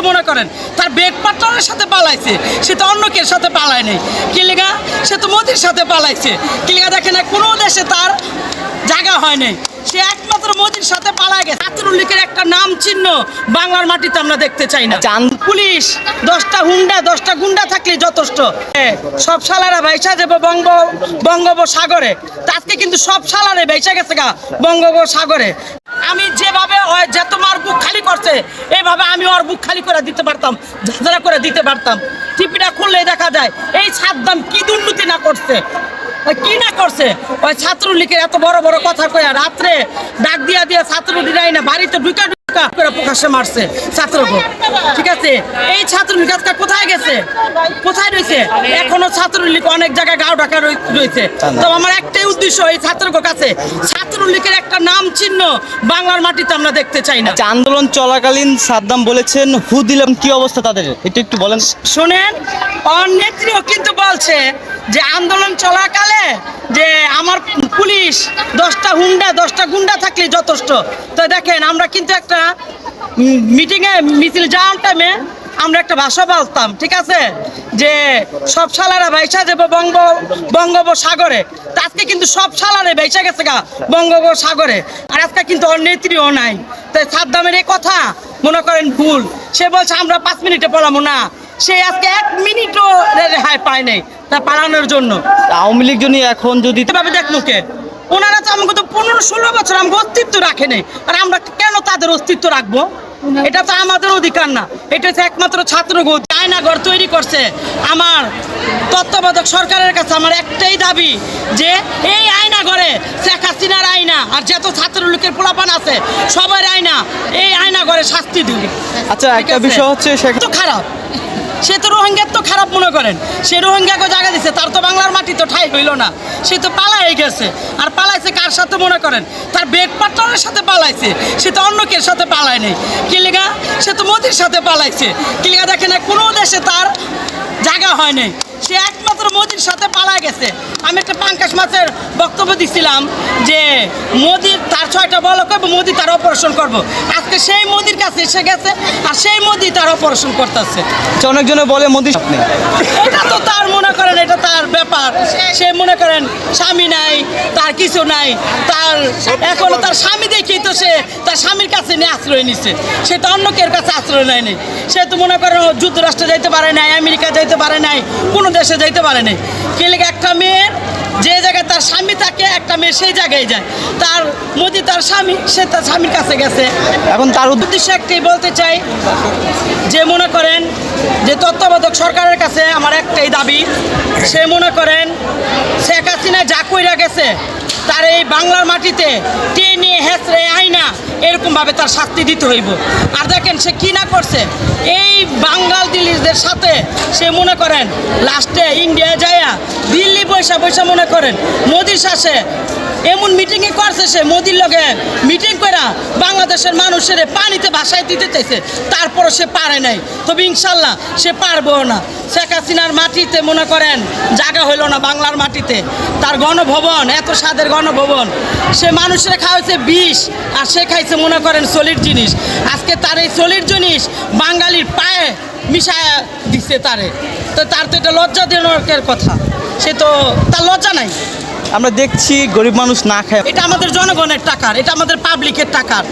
মনে করেন তার বেড পার্টনারের সাথে পালাইছে। সে তো অন্য কের সাথে পালায় নাই। কি লেগা? সে তো মোদির সাথে পালাইছে। কি লেগা? দেখে না কোনো দেশে তার জায়গা হয় নাই। সে একমাত্র মোদির সাথে পালা গেছে। ছাত্রলীগের একটা নাম চিহ্ন বাংলার মাটিতে আমরা দেখতে চাই না। চাঁদ- পুলিশ দশটা হুন্ডা দশটা গুন্ডা থাকলে যথেষ্ট। সব সালারা ভাইসা যাবে বঙ্গ বঙ্গোপসাগরে। আজকে কিন্তু সব সালারে ভাইসা গেছে গা বঙ্গোপসাগরে। আমি ওই যে তোমার বুক খালি করছে, এইভাবে আমি ওর বুক খালি করে দিতে পারতাম, ঝাঁঝরা করে দিতে পারতাম। টিপিটা খুললেই দেখা যায়, এই সাদ্দাম কি দুর্নীতি না করছে? কি না করছে? ওই ছাত্রলীগের এত বড় বড় কথা কয়া রাত্রে ডাক দিয়া দিয়া ছাত্রলীগরাই না বাড়িতে ঢুকা ঢুকা করে প্রকাশ্যে মারছে ছাত্রকে ঠিক আছে? এই ছাত্রলীগ আজকে কোথায় গেছে? কোথায় রয়েছে? এখনও ছাত্রলীগ অনেক জায়গায় গাও ঢাকা রয়েছে। তো আমার একটাই উদ্দেশ্য এই ছাত্রকে কাছে। ছাত্রলীগের একটা নাম চিহ্ন বাংলার মাটিতে আমরা দেখতে চাই না। আচ্ছা, আন্দোলন চলাকালীন সাদ্দাম বলেছেন হু দিলাম কি অবস্থা তাদের? এটা একটু বলেন। শোনেন ওর নেত্রীও কিন্তু বলছে যে আন্দোলন চলাকালে যে আমার পুলিশ দশটা হুন্ডা দশটা গুন্ডা থাকলে যথেষ্ট। তো দেখেন আমরা কিন্তু একটা মিটিংয়ে মিছিল যাওয়ার টাইমে আমরা একটা ভাষা বলতাম ঠিক আছে? যে সব সালারা ভাইসা যাবে বঙ্গ বঙ্গোপসাগরে। তা আজকে কিন্তু সব সালারে ভাইসা গেছে গা বঙ্গোপসাগরে। আর আজকে কিন্তু ওর নেত্রীও নাই। তাই সাদ্দামের এই কথা মনে করেন ভুল। সে বলছে আমরা পাঁচ মিনিটে পড়াবো না সে আজকে এক মিনিটও রেহাই পায় নাই তা পালানোর জন্য। আওয়ামী লীগ জন্য এখন যদি এভাবে দেখ মুখে। ওনারা তো আমাকে তো পনেরো ষোলো বছর আমাকে অস্তিত্ব রাখে নাই আর আমরা কেন তাদের অস্তিত্ব রাখব? এটা তো আমাদের অধিকার না। এটা হচ্ছে একমাত্র ছাত্র আয়নাঘর তৈরি করছে। আমার তত্ত্বাবধায়ক সরকারের কাছে আমার একটাই দাবি যে এই আয়নাঘরে শেখ হাসিনার আয়না আর যত ছাত্রলোকের পোলাপান আছে সবার আয়না এই আয়নাঘরে শাস্তি দিবে। আচ্ছা একটা বিষয় হচ্ছে তো খারাপ। সে তো রোহিঙ্গার তো খারাপ মনে করেন। সে রোহিঙ্গাকে জায়গা দিছে, তার তো বাংলার মাটি তো ঠাই হইল না। সে তো পালাই গেছে। আর পালাইছে কার সাথে মনে করেন? তার বেড পার্টনারের সাথে পালাইছে। সে তো অন্য কের সাথে পালায় নেই। কিলিগা সে তো মোদির সাথে পালাইছে। কিলিগা দেখে না কোনো দেশে তার জায়গা হয় নাই। সে একমাত্র মোদির সাথে পালা গেছে। আমি একটা পাঙ্কাশ মাছের বক্তব্য দিছিলাম যে মোদির তার ছয়টা বল করব মোদি তার অপারেশন করব। আজকে সেই মোদির কাছে এসে গেছে আর সেই মোদি তার অপারেশন করতেছে। আচ্ছা, অনেকজনে বলে মোদি এটা তো তার মনে করেন এটা তার ব্যাপার। সে মনে করেন স্বামী নাই তার কিছু নাই। তার এখন তার স্বামী দেখেই তো সে তার স্বামীর কাছে নিয়ে আশ্রয় নিছে। সে তো অন্য কের কাছে আশ্রয় নেয়নি সে তো মনে করেন যুক্তরাষ্ট্রে যাইতে পারে নাই, আমেরিকা যাইতে পারে নাই, কোনো দেশে যাইতে পারে নাই। কেলে একটা মেয়ের যে জায়গায় তার স্বামী থাকে, একটা মেয়ে সেই জায়গায় যায়। তার মোদি, তার স্বামী, সে তার স্বামীর কাছে গেছে। এখন তার উদ্দেশ্য একটাই বলতে চাই, যে মনে করেন যে তত্ত্বাবধায়ক সরকারের কাছে আমার একটাই দাবি, সে মনে করেন শেখ হাসিনা যা কইরা গেছে, তার এই বাংলার মাটিতে টেনে হেসরে আইনা, এরকমভাবে তার শাস্তি দিতে হইব। আর দেখেন সে কি না করছে, এই বাঙ্গাল দিল্লিদের সাথে সে মনে করেন, লাস্টে ইন্ডিয়া যায়া পয়সা পয়সা মনে করেন। মোদির শাসে এমন মিটিংয়ে করছে সে, মোদির লগে মিটিং করা বাংলাদেশের মানুষের পানিতে ভাসায় দিতে চাইছে। তারপরও সে পারে নাই। তবে ইনশাল্লাহ সে পারব না। শেখ হাসিনার মাটিতে মনে করেন, জায়গা হইল না বাংলার মাটিতে। তার গণভবন, এত স্বাদের গণভবন। সে মানুষের খাওয়াইছে বিষ, আর সে খাইছে মনে করেন সলিড জিনিস। আজকে তার এই সলিড জিনিস বাঙালির পায়ে মিশায় দিচ্ছে তারে। তো তার তো এটা লজ্জা দেওয়ার কথা। সে তো তার লজ্জা নাই। আমরা দেখছি গরিব মানুষ না খায়। এটা আমাদের জনগণের টাকার এটা আমাদের পাবলিকের টাকার।